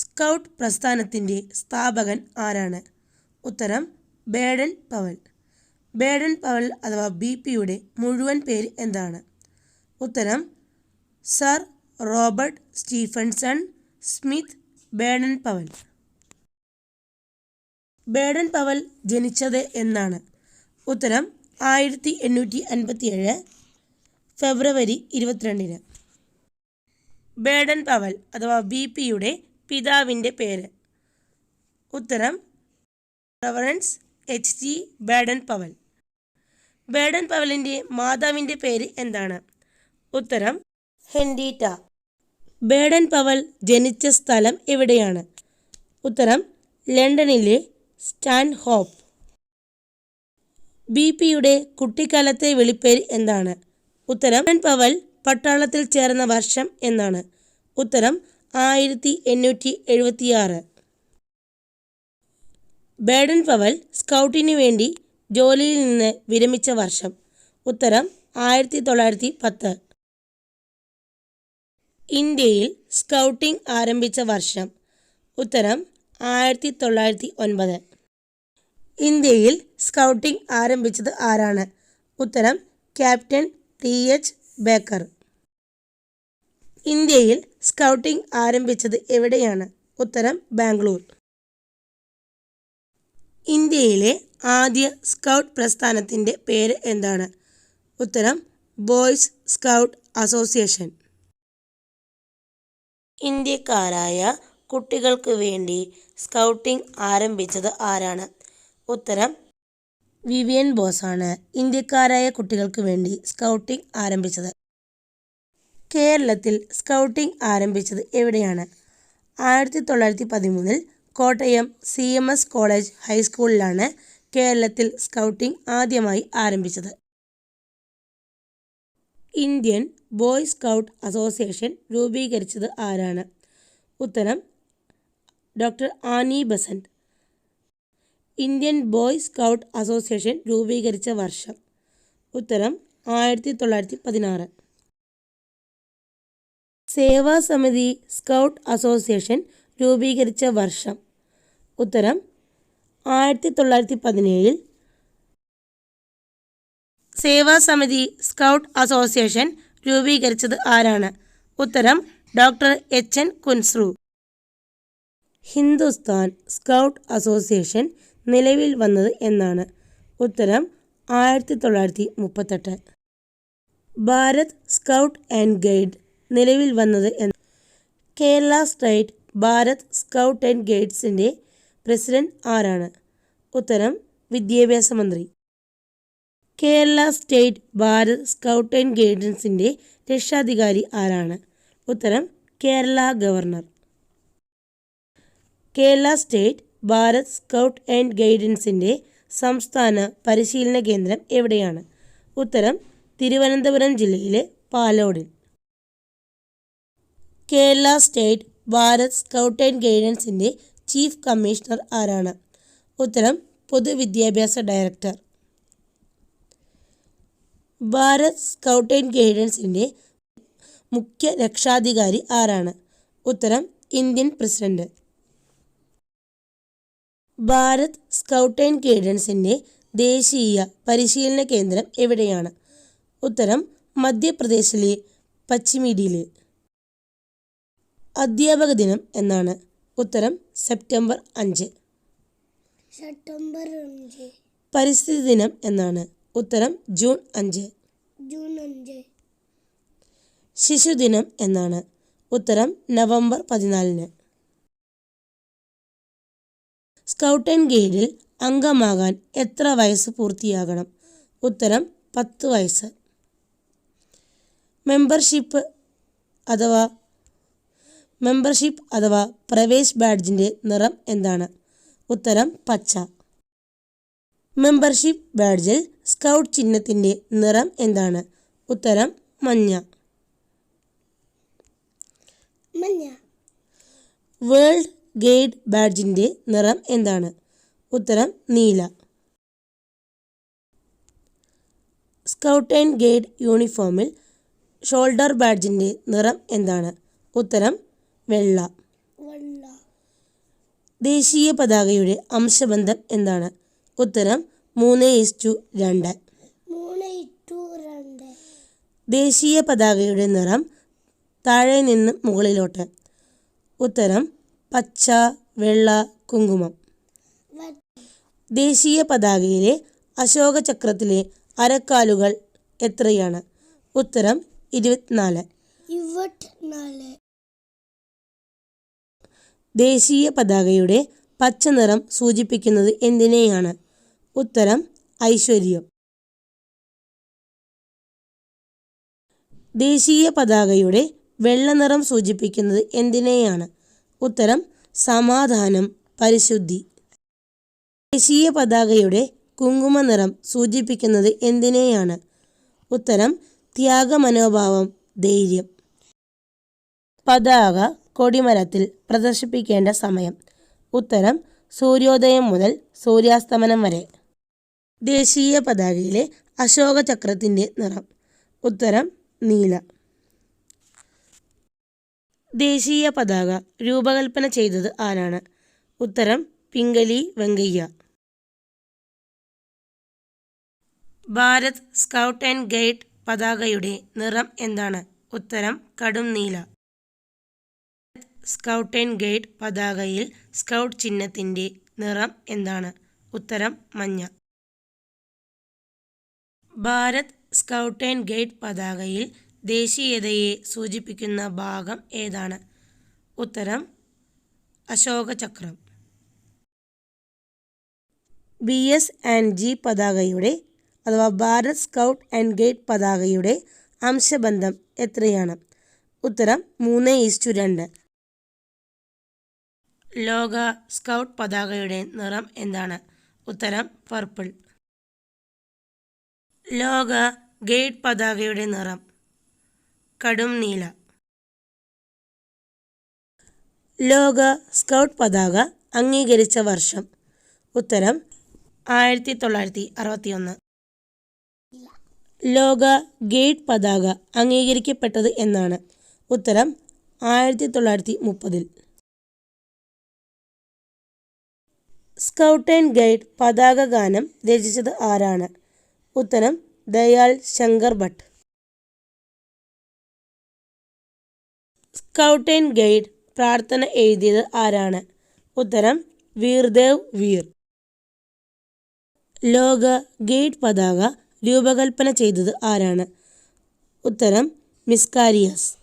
Scout പ്രസ്ഥാനത്തിന്റെ സ്ഥാപകൻ ആരാണ്? ഉത്തരം ബേഡൻ പവൽ. ബേഡൻ പവൽ അഥവാ ബി പിയുടെ മുഴുവൻ പേര് എന്താണ്? ഉത്തരം sir Robert Stephenson Smyth Baden Powell. Baden Powell ജനിച്ചത് എന്നാണ്. ഉത്തരം ആയിരത്തി എണ്ണൂറ്റി അൻപത്തിയേഴ് ഫെബ്രുവരി ഇരുപത്തിരണ്ടിന്. ബേഡൻ പവൽ അഥവാ ബി പിയുടെ പിതാവിന്റെ പേര്. ഉത്തരം reverend H G Baden Powell Baden പവലിന്റെ മാതാവിന്റെ പേര് എന്താണ്? ഉത്തരം ഹെൻഡീറ്റ ബേഡൻ പവൽ ജനിച്ച സ്ഥലം എവിടെയാണ്? ഉത്തരം ലണ്ടനിലെ സ്റ്റാൻ ഹോപ്പ് ബി പിയുടെ കുട്ടിക്കാലത്തെ വെളിപ്പേര് എന്താണ്? ഉത്തരം പവൽ പട്ടാളത്തിൽ ചേർന്ന വർഷം എന്നാണ്. ഉത്തരം ആയിരത്തി എണ്ണൂറ്റി എഴുപത്തിയാറ് ബേഡൻ പവൽ സ്കൗട്ടിനു വേണ്ടി ജോലിയിൽ നിന്ന് വിരമിച്ച വർഷം. ഉത്തരം ആയിരത്തി തൊള്ളായിരത്തി പത്ത് ഇന്ത്യയിൽ സ്കൗട്ടിംഗ് ആരംഭിച്ച വർഷം. ഉത്തരം ആയിരത്തി തൊള്ളായിരത്തി ഒൻപത് ഇന്ത്യയിൽ സ്കൗട്ടിംഗ് ആരംഭിച്ചത് ആരാണ്? ഉത്തരം ക്യാപ്റ്റൻ ടി എച്ച് ബേക്കർ. ഇന്ത്യയിൽ സ്കൗട്ടിംഗ് ആരംഭിച്ചത് എവിടെയാണ്? ഉത്തരം ബാംഗ്ലൂർ. ഇന്ത്യയിലെ ആദ്യ സ്കൗട്ട് പ്രസ്ഥാനത്തിന്റെ പേര് എന്താണ്? ഉത്തരം ബോയ്സ് സ്കൗട്ട് അസോസിയേഷൻ. ഇന്ത്യക്കാരായ കുട്ടികൾക്ക് വേണ്ടി സ്കൗട്ടിംഗ് ആരംഭിച്ചത് ആരാണ്? ഉത്തരം വിവിയൻ ബോസാണ്. ഇന്ത്യക്കാരായ കുട്ടികൾക്ക് വേണ്ടി സ്കൗട്ടിംഗ് ആരംഭിച്ചത്. കേരളത്തിൽ സ്കൗട്ടിംഗ് ആരംഭിച്ചത് എവിടെയാണ്? ആയിരത്തി തൊള്ളായിരത്തി പതിമൂന്നിൽ Kottayam C M S college ഹൈസ്കൂളിലാണ് കേരളത്തിൽ സ്കൗട്ടിംഗ് ആദ്യമായി ആരംഭിച്ചത്. ഇന്ത്യൻ ബോയ് സ്കൗട്ട് അസോസിയേഷൻ രൂപീകരിച്ചത് ആരാണ്? ഉത്തരം doctor Annie Besant. Indian boy scout association രൂപീകരിച്ച വർഷം. ഉത്തരം ആയിരത്തി തൊള്ളായിരത്തി പതിനാറ് സേവാസമിതി സ്കൗട്ട് അസോസിയേഷൻ രൂപീകരിച്ച വർഷം. ഉത്തരം ആയിരത്തി തൊള്ളായിരത്തി പതിനേഴിൽ സേവാസമിതി സ്കൗട്ട് അസോസിയേഷൻ രൂപീകരിച്ചത് ആരാണ്? ഉത്തരം doctor H N Kunzru. Hindustan scout association നിലവിൽ വന്നത് എന്നാണ്. ഉത്തരം ആയിരത്തി തൊള്ളായിരത്തി മുപ്പത്തെട്ട് ഭാരത് സ്കൗട്ട് ആൻഡ് ഗൈഡ് നിലവിൽ വന്നത് എന്ന്. Kerala state Bharat scout and ഗൈഡ്സിന്റെ president ആരാണ്? ഉത്തരം വിദ്യാഭ്യാസ മന്ത്രി. Kerala state Bharat scout and ഗൈഡൻസിന്റെ രക്ഷാധികാരി ആരാണ്? ഉത്തരം Kerala governor. Kerala state Bharat scout and ഗൈഡൻസിന്റെ സംസ്ഥാന പരിശീലന കേന്ദ്രം എവിടെയാണ്? ഉത്തരം തിരുവനന്തപുരം ജില്ലയിലെ പാലോടിൽ. Kerala state Bharat scout and ഗൈഡൻസിന്റെ chief commissioner ആരാണ്? ഉത്തരം പൊതുവിദ്യാഭ്യാസ ഡയറക്ടർ. ഭാരത് സ്കൗട്ട് ആൻഡ് ഗൈഡൻസിന്റെ മുഖ്യ രക്ഷാധികാരി ആരാണ്? ഉത്തരം Indian president. Bharat scout and ഗൈഡൻസിന്റെ ദേശീയ പരിശീലന കേന്ദ്രം എവിടെയാണ്? ഉത്തരം മധ്യപ്രദേശിലെ പച്ചിമിഡിയിൽ അധ്യാപക ദിനം എന്നാണ് ഉത്തരം സെപ്റ്റംബർ അഞ്ച്. സെപ്റ്റംബർ അഞ്ച്. പരിസ്ഥിതി ദിനം എന്നാണ് ഉത്തരം ജൂൺ അഞ്ച്. ജൂൺ അഞ്ച്. ശിശുദിനം എന്നാണ് ഉത്തരം നവംബർ പതിനാലിന്. സ്കൗട്ട് ആൻഡ് ഗൈഡിൽ അംഗമാകാൻ എത്ര വയസ്സ് പൂർത്തിയാകണം? ഉത്തരം പത്ത് വയസ്സ്. മെമ്പർഷിപ്പ് അഥവാ മെമ്പർഷിപ്പ് അഥവാ പ്രവേശ് ബാഡ്ജിന്റെ നിറം എന്താണ്? ഉത്തരം പച്ച. മെമ്പർഷിപ്പ് ബാഡ്ജിൽ സ്കൗട്ട് ചിഹ്നത്തിന്റെ നിറം എന്താണ്? ഉത്തരം മഞ്ഞ. മഞ്ഞ. വേൾഡ് ഗൈഡ് ബാഡ്ജിന്റെ നിറം എന്താണ്? ഉത്തരം നീല. സ്കൗട്ട് ആൻഡ് ഗൈഡ് യൂണിഫോമിൽ ഷോൾഡർ ബാഡ്ജിന്റെ നിറം എന്താണ്? ഉത്തരം വെള്ള. ദേശീയ പതാകയുടെ അംശബന്ധം എന്താണ്? ഉത്തരം മൂന്ന് ഇസ്റ്റു രണ്ട്. ദേശീയ പതാകയുടെ നിറം താഴെ നിന്ന് മുകളിലോട്ട്. ഉത്തരം പച്ച വെള്ള കുങ്കുമം. ദേശീയ പതാകയിലെ അശോക ചക്രത്തിലെ അരക്കാലുകൾ എത്രയാണ്? ഉത്തരം ഇരുപത്തിനാല്. ദേശീയ പതാകയുടെ പച്ച നിറം സൂചിപ്പിക്കുന്നത് എന്തിനെയാണ്? ഉത്തരം ഐശ്വര്യം. ദേശീയ പതാകയുടെ വെള്ള നിറം സൂചിപ്പിക്കുന്നത് എന്തിനെയാണ്? ഉത്തരം സമാധാനം പരിശുദ്ധി. ദേശീയ പതാകയുടെ കുങ്കുമ നിറം സൂചിപ്പിക്കുന്നത് എന്തിനെയാണ്? ഉത്തരം ത്യാഗമനോഭാവം ധൈര്യം. പതാക കൊടിമരത്തിൽ പ്രദർശിപ്പിക്കേണ്ട സമയം. ഉത്തരം സൂര്യോദയം മുതൽ സൂര്യാസ്തമനം വരെ. ദേശീയ പതാകയിലെ അശോക ചക്രത്തിന്റെ നിറം. ഉത്തരം നീല. ദേശീയ പതാക രൂപകൽപ്പന ചെയ്തത് ആരാണ്? ഉത്തരം Pingali Venkayya. Bharat scout and guide പതാകയുടെ നിറം എന്താണ്? ഉത്തരം കടും നീല. സ്കൗട്ട് ആൻഡ് ഗൈഡ് പതാകയിൽ സ്കൗട്ട് ചിഹ്നത്തിന്റെ നിറം എന്താണ്? ഉത്തരം മഞ്ഞ. ഭാരത് സ്കൗട്ട് ആൻഡ് ഗൈഡ് പതാകയിൽ ദേശീയതയെ സൂചിപ്പിക്കുന്ന ഭാഗം ഏതാണ്? ഉത്തരം Ashoka Chakra. B S and G പതാകയുടെ അഥവാ ഭാരത് സ്കൗട്ട് ആൻഡ് ഗൈഡ് പതാകയുടെ അംശബന്ധം എത്രയാണ്? ഉത്തരം മൂന്ന് ഈസ്റ്റു രണ്ട്. ലോക സ്കൗട്ട് പതാകയുടെ നിറം എന്താണ്? ഉത്തരം പർപ്പിൾ ലോക ഗേറ്റ് പതാകയുടെ നിറം. കടും നീല. ലോക സ്കൗട്ട് പതാക അംഗീകരിച്ച വർഷം. ഉത്തരം ആയിരത്തി തൊള്ളായിരത്തി അറുപത്തിയൊന്ന് ലോക ഗേഡ് പതാക അംഗീകരിക്കപ്പെട്ടത് എന്നാണ്. ഉത്തരം ആയിരത്തി തൊള്ളായിരത്തി മുപ്പതിൽ സ്കൗട്ട് ആൻഡ് ഗൈഡ് പതാക ഗാനം രചിച്ചത് ആരാണ്? ഉത്തരം Dayal Shankar Bhatt. Scout and guide പ്രാർത്ഥന എഴുതിയത് ആരാണ്? ഉത്തരം വീർദേവ് വീർ. ലോക ഗൈഡ് പതാക രൂപകൽപ്പന ചെയ്തത് ആരാണ്? ഉത്തരം മിസ്കാരിയസ്.